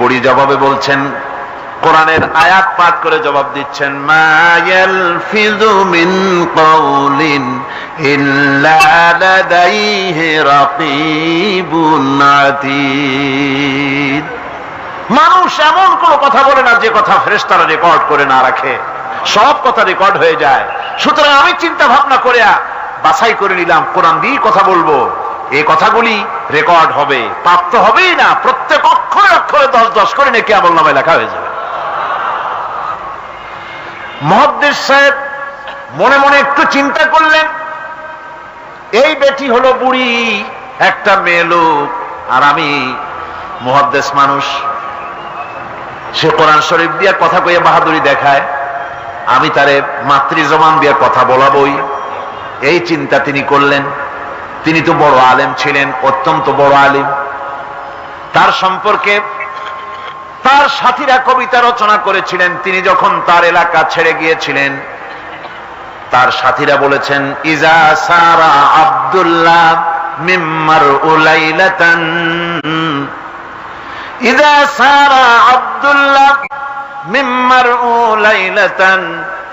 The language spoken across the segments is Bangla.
বুড়ি জবাবে বলছেন, কোরআনের আয়াত পাঠ করে জবাব দিচ্ছেন মিন মানুষ এমন কোন কথা বলে না, যে কথা ফেরেশতারা রেকর্ড করে না রাখে। সব কথা রেকর্ড হয়ে যায়। সুতরাং আমি চিন্তা ভাবনা করে বাছাই করে নিলাম, কোরআন দিয়ে কথা বলব। এই কথাগুলি রেকর্ড হবে প্রাপ্ত হবেই না, প্রত্যেক অক্ষরে অক্ষরে দশ দশ করে নেকি আমল নামে লেখা হয়ে যাবে। মহদ্দেশ সাহেব মনে মনে একটু চিন্তা করলেন, এই বেটি হলো বুড়ি, একটা মেয়ে লোক, আর আমি মহাদ্দেশ মানুষ। সে কোরআন শরীফ দিয়ে কথা কইয়া বাহাদুরি দেখায়, আমি তারে মাতৃ জমান দিয়ে কথা বলাবই। এই চিন্তা তিনি করলেন। তিনি তো বড় আলেম ছিলেন, অত্যন্ত বড় আলিম। তার সম্পর্কে তার সাথীরা কবিতা রচনা করেছিলেন। তিনি যখন তার এলাকা ছেড়ে গিয়েছিলেন, তার সাথীরা বলেছেন, ইজা সারা আব্দুল্লাহ মিম্মার উলাইলাতান। ইজা সারা আব্দুল্লাহ মিম্মার উলাইলাতান।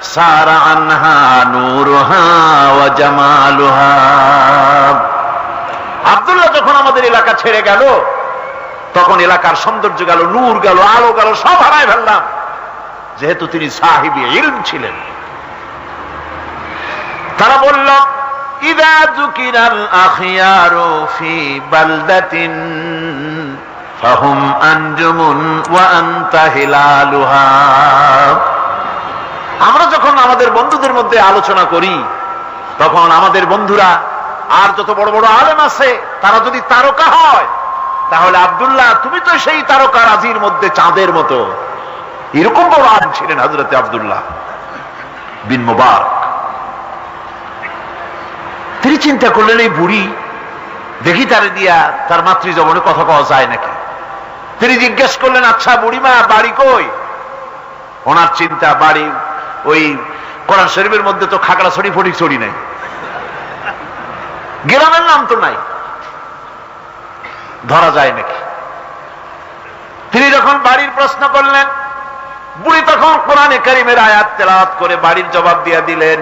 সারা আনহা নূরুহা ওয়া জামালুহা। আব্দুল্লাহ যখন আমাদের এলাকা ছেড়ে গেল তখন এলাকার সৌন্দর্য গেল, নূর গেল, আলো গেল, সব হারায় ফেললাম। যেহেতু তিনি সাহিবি ছিলেন। তারা বলল, ইদা আমরা যখন আমাদের বন্ধুদের মধ্যে আলোচনা করি, তখন আমাদের বন্ধুরা, আর যত বড় বড় আলেম আছে, তারা যদি তারকা হয় তাহলে আবদুল্লাহ, তুমি তো সেই তারকা রাজির মধ্যে চাঁদের মতো। এরকম বড় আলেম ছিলেন হজরতে আবদুল্লাহ বিন মুবারক। তিনি চিন্তা করলেন, এই বুড়ি দেখি তারে দিয়া তার মাতৃ জবনে কথা কওয়া যায় নাকি? তিনি জিজ্ঞেস করলেন আচ্ছা বুড়িমা, বাড়ি কই? ওনার চিন্তা, বাড়ি ওই কোরআন শরীফের মধ্যে তো খাগড়া ছড়ি ফটিক ছড়ি নাই। গ্রামের নাম তো নাই। ধরা যায় নাকি? তিনি যখন বাড়ির প্রশ্ন করলেন, বুড়ি তখন কোরআনে করিমের আয়াত তেলাওয়াত করে বাড়ির জবাব দিয়ে দিলেন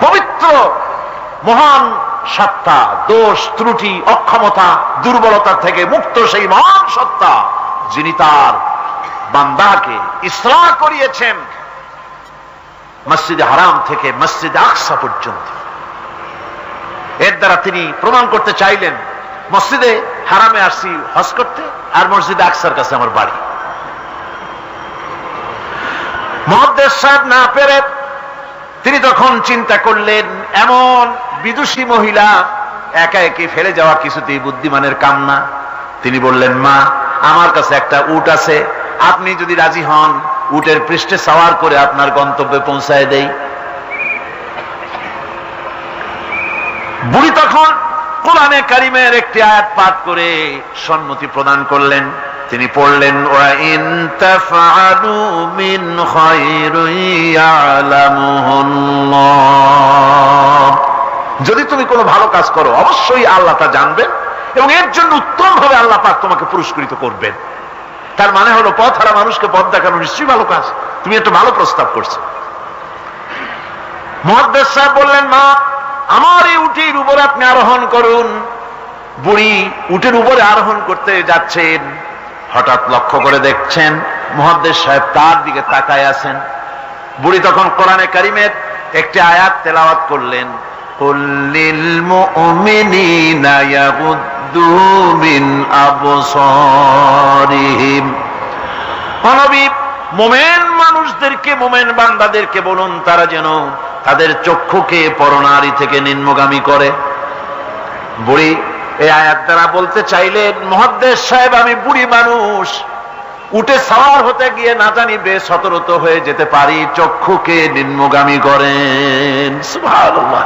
পবিত্র, মহান সত্তা, দোষ, ত্রুটি, অক্ষমতা, দুর্বলতা থেকে মুক্ত সেই মহান সত্তা, যিনি তার বান্দাকে ইসরা করিয়েছেন মসজিদে হারাম থেকে মসজিদে আকসা পর্যন্ত। এর দ্বারা তিনি প্রমাণ করতে চাইলেন, মসজিদে হারামে আসছি, হজ করতে, আর মসজিদে আকসার কাছে আমার বাড়ি। মহাদ্দেশ সাহেব না পেরে তিনি তখন চিন্তা করলেন, এমন বিদুষী মহিলা, একা একে ফেলে যাওয়া কিছুতেই বুদ্ধিমানের কাম না তিনি বললেন, মা, আমার কাছে একটা উট আছে। আপনি যদি রাজি হন, উটের পৃষ্ঠে সাওয়ার করে আপনার গন্তব্যে পৌঁছায় দেই। বুড়ি তখন কোরআনে কারিমের একটি আয়াত পাঠ করে সম্মতি প্রদান করলেন। তিনি পড়লেন মিন যদি তুমি কোনো ভালো কাজ করো, অবশ্যই আল্লাহ তা জানবেন এবং এর জন্য উত্তম ভাবে আল্লাহ পাক তোমাকে পুরস্কৃত করবেন। তার মানে হলো, পথ হারা মানুষকে পথ দেখানো নিশ্চয়ই ভালো কাজ। তুমি একটা ভালো প্রস্তাব করছ। মহাদ্দেশ সাহেব বললেন, মা, আমার এই উটির উপরে আপনি আরোহণ করুন। বুড়ি উটের উপরে আরোহণ করতে যাচ্ছেন। হঠাৎ লক্ষ্য করে দেখছেন মহাদ্দেশ সাহেব তার দিকে তাকায় আছেন। বুড়ি তখন কোরআনে কারিমের একটি আয়াত তেলাওয়াত করলেন। قل للمؤمنين يغضوا من أبصارهم অনবী মোমেন মানুষদেরকে মোমেন বান্দাদেরকে বলুন তারা যেন তাদের চক্ষুকে পরনারী থেকে নিম্নগামী করে বুড়ি এই আয়াত দ্বারা বলতে চাইলেন মহাদ্দেশ সাহেব আমি বুড়ি মানুষ উঠে সাওয়ার হতে গিয়ে না জানি বেশ সতরত হয়ে যেতে পারি চক্ষুকে নিম্নগামী করেন সুবহানাল্লাহ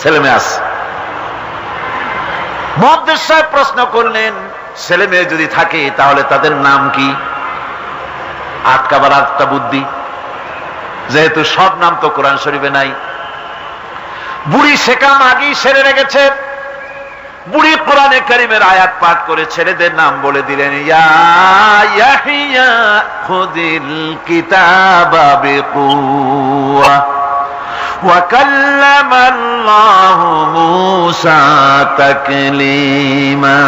ছেলে মেয়ে আছে। মহাদ্দেশ সাহেব প্রশ্ন করলেন, ছেলে মেয়ে যদি থাকে, তাহলে তাদের নাম কি? আটকাবার আটটা বুদ্ধি। যেহেতু সব নাম তো কোরআন শরীফে নাই। বুড়ি শেখাম আগেই সেরে রেখেছে। বুড়ি কোরআনে করিমের আয়াত পাঠ করে ছেলেদের নাম বলে দিলেন, ইয়া খুদিল কিতাবা বিকুয়া। وكلم الله موسى تكليما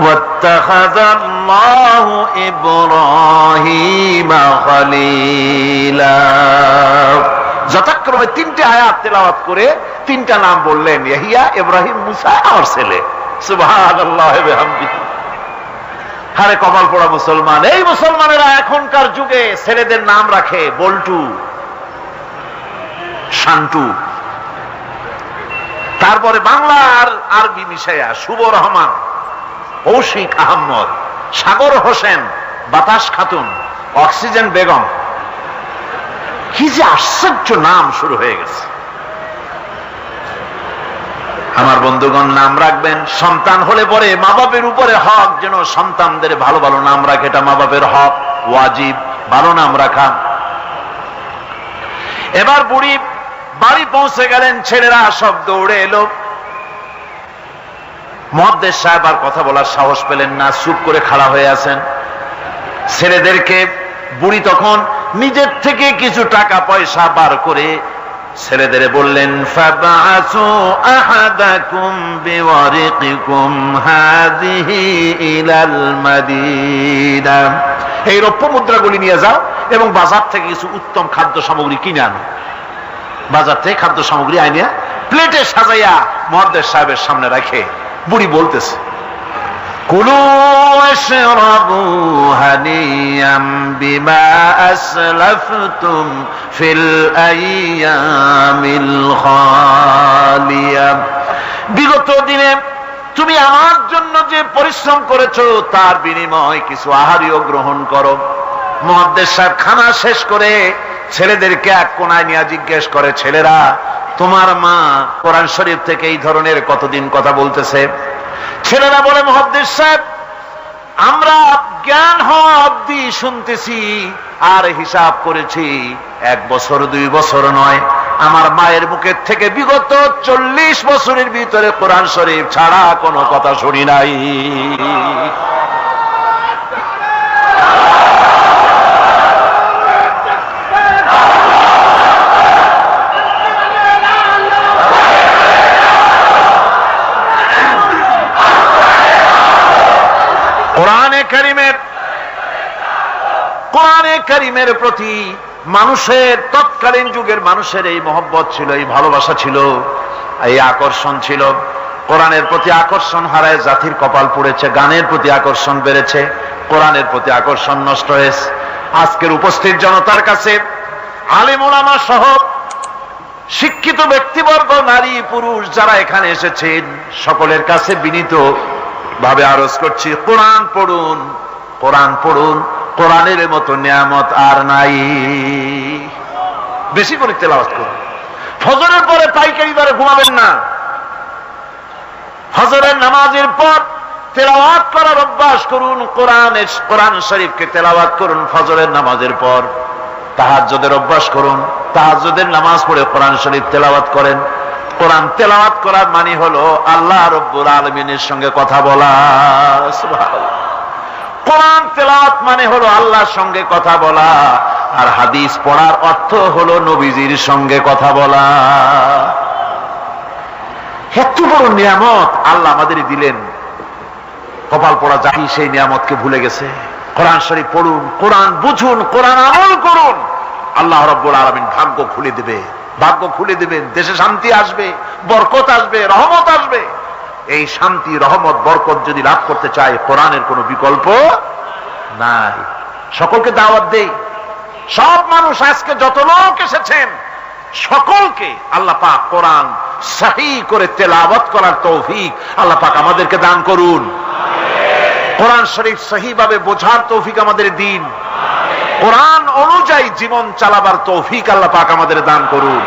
واتخذ الله إبراهيم خليلا যথাক্রমে তিনটে আয়াত তেলাওয়াত করে তিনটা নাম বললেন ইয়াহিয়া ইব্রাহিম মুসা আমার ছেলে সুবহানাল্লাহ বিহামদিহি হারে কপাল পড়া মুসলমান এই মুসলমানেরা এখনকার যুগে ছেলেদের নাম রাখে বল্টু শান্টু তারপরে বাংলা আর আরবি মিশাইয়া শুভ রহমান, কৌশিক আহমদ সাগর হোসেন, বাতাস খাতুন, অক্সিজেন বেগম। কি যে আশ্চর্য নাম শুরু হয়ে গেছে। আমার বন্ধুগণ, নাম রাখবেন, সন্তান হলে পরে মা বাপের উপরে হক, যেন সন্তানদের ভালো ভালো নাম রাখে, এটা মা বাপের হক, ওয়াজিব, ভালো নাম রাখা। এবার বুড়ি বাড়ি পৌঁছে গেলেন, ছেলেরা সব দৌড়ে এলো। মহাদ্দেশ সাহেব আর কথা বলার সাহস পেলেন না, চুপ করে খাড়া হয়ে আছেন। ছেলেদেরকে বুড়ি তখন নিজের থেকে কিছু টাকা পয়সা বার করে ছেলেদের বললেন এই রৌপ্য মুদ্রাগুলি নিয়ে যাও এবং বাজার থেকে কিছু উত্তম খাদ্য সামগ্রী কিনে আনো। বাজার থেকে খাদ্য সামগ্রী আনিয়া প্লেটে সাজাইয়া মহাদেশ সাহেবের সামনে রাখে। বুড়ি বলতেছে বিমা বিগত দিনে তুমি আমার জন্য যে পরিশ্রম করেছ, তার বিনিময় কিছু আহারিও গ্রহণ করো। মহাদ্দেশ সাহেব খানা শেষ করে ছেলেদেরকে এক কোনায় নিয়ে জিজ্ঞেস করে, ছেলেরা, তোমার মা কোরআন শরীফ থেকে এই ধরনের কতদিন কথা বলতেছে? ছেলেরা বলে মহাদ্দেশ সাহেব, আমরা জ্ঞান হওয়া অব্দি শুনতেছি আর হিসাব করেছি, এক বছর, দুই বছর নয়। আমার মায়ের মুখের থেকে বিগত চল্লিশ বছরের ভিতরে কোরআন শরীফ ছাড়া কোনো কথা শুনি নাই। কোরআনে করিমের কোরআনে করিমের প্রতি মানুষের তৎকালীন যুগের মানুষের এই মহব্বত ছিল, এই ভালোবাসা ছিল, এই আকর্ষণ ছিল। কোরআনের প্রতি আকর্ষণ হারায়, জাতির কপাল পড়েছে, গানের প্রতি আকর্ষণ বেড়েছে, কোরআনের প্রতি আকর্ষণ নষ্ট হয়েছে। আজকের উপস্থিত জনতার কাছে আলিমোলামা সহ শিক্ষিত ব্যক্তিবর্গ, নারী, পুরুষ যারা এখানে এসেছেন, সকলের কাছে বিনীত ভাবে আরজ করছি, কোরআন পড়ুন কোরআন পড়ুন, কোরআনের মতো নিয়ামত আর নাই। বেশি করে তেলাওয়াত করুন। ফজরের পরে পাইকারি দরে ঘুমাবেন না। ফজরের নামাজের পর তেলাওয়াত করার অভ্যাস করুন, কোরআন কোরআন শরীফকে তেলাওয়াত করুন ফজরের নামাজের পর। তাহাজ্জদের অভ্যাস করুন, তাহাজ্জদের নামাজ পড়ে কোরআন শরীফ তেলাওয়াত করেন। কোরআন তেলাওয়াত করার মানে হলো আল্লাহ রব্বুল আলমিনের সঙ্গে কথা বলা। কোরআন তেলাওয়াত মানে হলো আল্লাহর সঙ্গে কথা বলা। আর হাদিস পড়ার অর্থ হলো নবীজির সঙ্গে কথা বলা। এত বড় নিয়ামত আল্লাহ আমাদের দিলেন। কপাল পড়া জাতি সেই নিয়ামতকে ভুলে গেছে। কোরআন শরীফ পড়ুন, কোরআন বুঝুন, কোরআন আমল করুন। আল্লাহ রব্বুল আলমিন ভাগ্য খুলে দেবে। ভাগ্য খুলে দেবেন, দেশে শান্তি আসবে, বরকত আসবে, রহমত আসবে। এই শান্তি, রহমত, বরকত যদি লাভ করতে চায়, কোরআনের কোনো বিকল্প নাই। সকলকে দাওয়াত দেই। সব মানুষ আজকে যত লোক এসেছেন, সকলকে আল্লাহ পাক কোরআন সাহি করে তেলাওয়াত করার তৌফিক আল্লাহ পাক আমাদেরকে দান করুন। কোরআন শরীফ সহিভাবে বোঝার তৌফিক আমাদের দিন। কোরআন অনুযায়ী জীবন চালাবার তৌফিক আল্লাহ পাক আমাদের দান করুন।